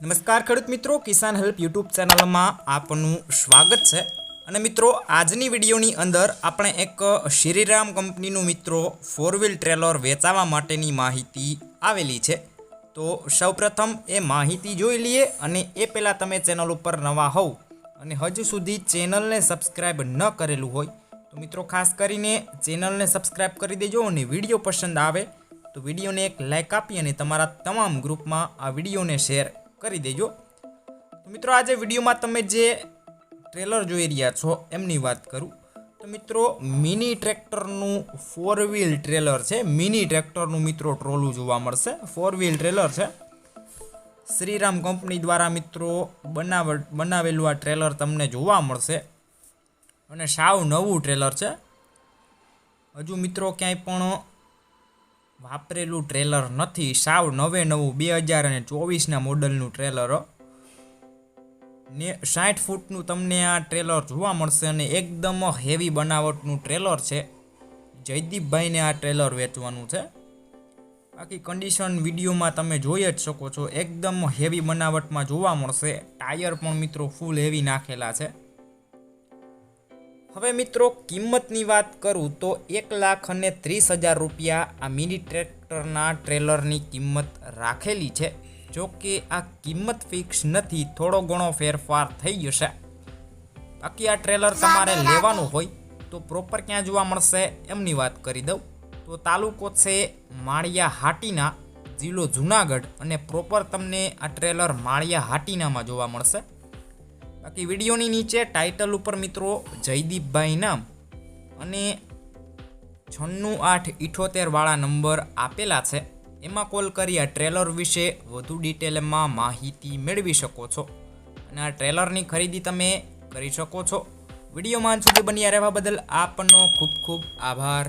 નમસ્કાર ખેડૂત મિત્રો, કિસાન હેલ્પ યુટ્યુબ ચેનલમાં આપનું સ્વાગત છે. અને મિત્રો, આજની વિડીયોની અંદર આપણે એક શ્રીરામ કંપનીનું મિત્રો ફોર વ્હીલ ટ્રેલર વેચાવા માટેની માહિતી આવેલી છે. તો સૌપ્રથમ એ માહિતી જોઈ લઈએ અને એ પહેલાં તમે ચેનલ ઉપર નવા હોવ અને હજુ સુધી ચેનલને સબસ્ક્રાઈબ ન કરેલું હોય, તો મિત્રો ખાસ કરીને ચેનલને સબસ્ક્રાઈબ કરી દેજો અને વીડિયો પસંદ આવે તો વિડીયોને એક લાઇક આપી અને તમારા તમામ ગ્રુપમાં આ વિડીયોને શેર કરી દેજો. તો મિત્રો આજે વિડીયોમાં તમે જે ટ્રેલર જોઈ રહ્યા છો એમની વાત કરું. તો મિત્રો મિની ટ્રેક્ટરનું ફોર વ્હીલ ટ્રેલર છે. મિની ટ્રેક્ટરનું મિત્રો ટ્રોલું જોવા મળશે. ફોર વ્હીલ ટ્રેલર છે. શ્રીરામ કંપની દ્વારા મિત્રો બનાવ, બનાવેલું આ ટ્રેલર તમને જોવા મળશે. અને સાવ નવું ટ્રેલર છે. હજુ મિત્રો ક્યાંય પણ વાપરેલું ટ્રેલર નથી. સાવ નવે નવું, બે હજાર અને ચોવીસના મોડલનું ટ્રેલર ને સાઠ ફૂટનું તમને આ ટ્રેલર જોવા મળશે અને એકદમ હેવી બનાવટનું ટ્રેલર છે. જયદીપભાઈને આ ટ્રેલર વેચવાનું છે. બાકી કન્ડિશન વિડીયોમાં તમે જોઈ જ શકો છો. એકદમ હેવી બનાવટમાં જોવા મળશે. ટાયર પણ મિત્રો ફૂલ હેવી નાખેલા છે. હવે મિત્રો કિંમતની વાત કરું તો એક લાખ અને ત્રીસ હજાર રૂપિયા આ મિની ટ્રેક્ટરના ટ્રેલરની કિંમત રાખેલી છે. જો કે આ કિંમત ફિક્સ નથી થોડો ઘણો ફેરફાર થઈ જશે. બાકી આ ટ્રેલર તમારે લેવાનું હોય તો પ્રોપર ક્યાં જોવા મળશે એમની વાત કરી દઉં. તો તાલુકો છે માળિયા હાટીના જિલ્લો જુનાગઢ અને પ્રોપર તમને આ ટ્રેલર માળિયા હાટીનામાં જોવા મળશે. બાકી વિડીયોની નીચે ટાઇટલ ઉપર મિત્રો જયદીપભાઈ નામ અને છન્નું આઠ ઇઠોતેરવાળા નંબર આપેલા છે. એમાં કોલ કરી આ ટ્રેલર વિશે વધુ ડિટેલમાં માહિતી મેળવી શકો છો. અને આ ટ્રેલરની ખરીદી તમે કરી શકો છો. વિડીયોમાં સુધી બન્યા રહેવા બદલ આપનો ખૂબ ખૂબ આભાર.